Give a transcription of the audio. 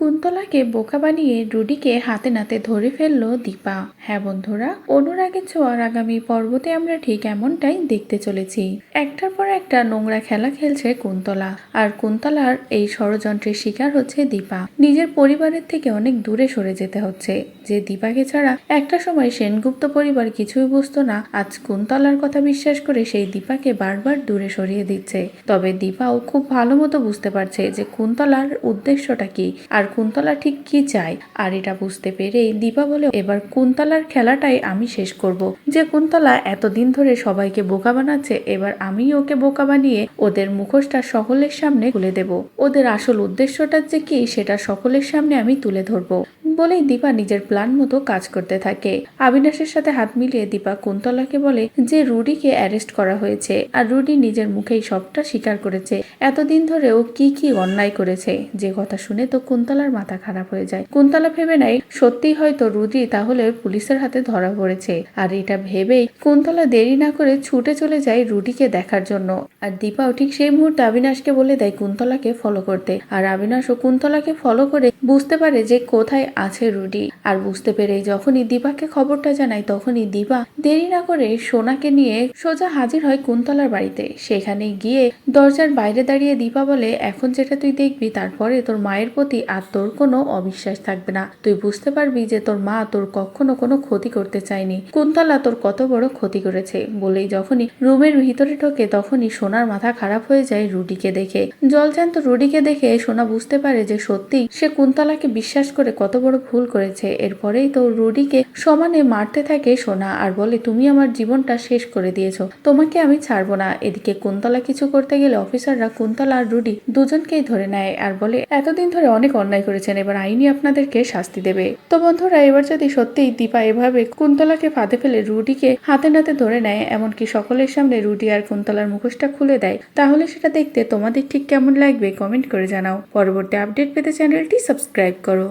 কুন্তলাকে বোকা বানিয়ে রুডিকে হাতে নাতে ধরে ফেলল দীপা। হ্যাঁ বন্ধুরা, অনুরাগের ছোঁয়ার আগামী পর্বতে আমরা ঠিক এমনটাই দেখতে চলেছি। একটার পর একটা নোংরা খেলা খেলছে কুন্তলা। আর কুন্তলার এই ষড়যন্ত্রের শিকার হচ্ছে দীপা। নিজের পরিবারের থেকে অনেক দূরে সরে যেতে হচ্ছে। যে দীপাকে ছাড়া একটা সময় সেনগুপ্ত পরিবার কিছুই বুঝতো না, আজ কুন্তলার কথা বিশ্বাস করে সেই দীপাকে বারবার দূরে সরিয়ে দিচ্ছে। তবে দীপাও খুব ভালো মতো বুঝতে পারছে যে কুন্তলার উদ্দেশ্যটা কি। আর কুন্তলা ঠিক কি চায়? আর এটা বুঝতে পেরেই দীপা বলে, এবার কুন্তলার খেলাটাই আমি শেষ করব। যে কুন্তলা এতদিন ধরে সবাইকে বোকা বানাচ্ছে, এবার আমি ওকে বোকা বানিয়ে ওদের মুখোশটা সকলের সামনে খুলে দেব। ওদের আসল উদ্দেশ্যটা যে কি, সেটা সকলের সামনে আমি তুলে ধরবো। বলেই দীপা নিজের প্ল্যান মতো কাজ করতে থাকে। আবিনাশের সাথে হাত মিলিয়ে দীপা কুন্তলাকে বলে যে রুডিকে অ্যারেস্ট করা হয়েছে আর রুডি নিজের মুখেই সবটা স্বীকার করেছে। এতদিন ধরে ও কি কি অন্যায় করেছে, যে কথা শুনে তো কুন্তলার মাথা খারাপ হয়ে যায়। কুন্তলা ভেবে নেয়, সত্যিই হয়তো রুডি তাহলে পুলিশের হাতে ধরা পড়েছে। আর এটা ভেবেই কুন্তলা দেরি না করে ছুটে চলে যায় রুডিকে দেখার জন্য। আর দীপাও ঠিক সেই মুহূর্তে অবিনাশকে বলে দেয় কুন্তলাকে ফলো করতে। আর অবিনাশও কুন্তলাকে ফলো করে বুঝতে পারে যে কোথায় আছে রুডি। আর বুঝতে পেরে যখনই দীপাকে খবরটা জানায় তখনই দীপা দেরি না করে সোনাকে নিয়ে সোজা হাজির হয় কুন্তলার বাড়িতে। সেখানে গিয়ে দরজার বাইরে দাঁড়িয়ে দীপা বলে, এখন যেটা তুই দেখবি, তারপরে তোর মায়ের প্রতি আর তোর কোনো অবিশ্বাস থাকবে না। তুই বুঝতে পারবি যে তোর মা তোর কখনো কোনো ক্ষতি করতে চায়নি। কুন্তলা তোর কত বড় ক্ষতি করেছে। বলেই যখনই রুমের ভিতরে ঢোকে, তখনই সোনার মাথা খারাপ হয়ে যায় রুডিকে দেখে। জলজান্ত রুডিকে দেখে সোনা বুঝতে পারে যে সত্যি সে কুন্তলাকে বিশ্বাস করে কত বড় ভুল করেছে। এরপরেই তো রুডিকে সমানে মারতে থাকে সোনা আর বলে, তুমি আমার জীবনটা শেষ করে দিয়েছ। তোমাকে আমি ছাড়বো না। এদিকে কুন্তলা কিছু করতে গেলে অফিসাররা কুন্তলা আর রুডি দুজনকেই ধরে নেয় আর বলে, এতদিন ধরে অনেক অন্যায় করেছেন। এবার আইনি আপনাদেরকে শাস্তি দেবে। তো বন্ধুরা, এবার যদি সত্যিই দীপা এভাবে কুন্তলাকে ফাঁদে ফেলে রুডিকে হাতে নাতে ধরে নেয়, এমনকি সকলের সামনে রুডি আর কুন্তলার মুখোশটা খুলে দেয়, তাহলে সেটা দেখতে তোমাদের ঠিক কেমন লাগবে কমেন্ট করে জানাও। পরবর্তী আপডেট পেতে চ্যানেলটি সাবস্ক্রাইব করো।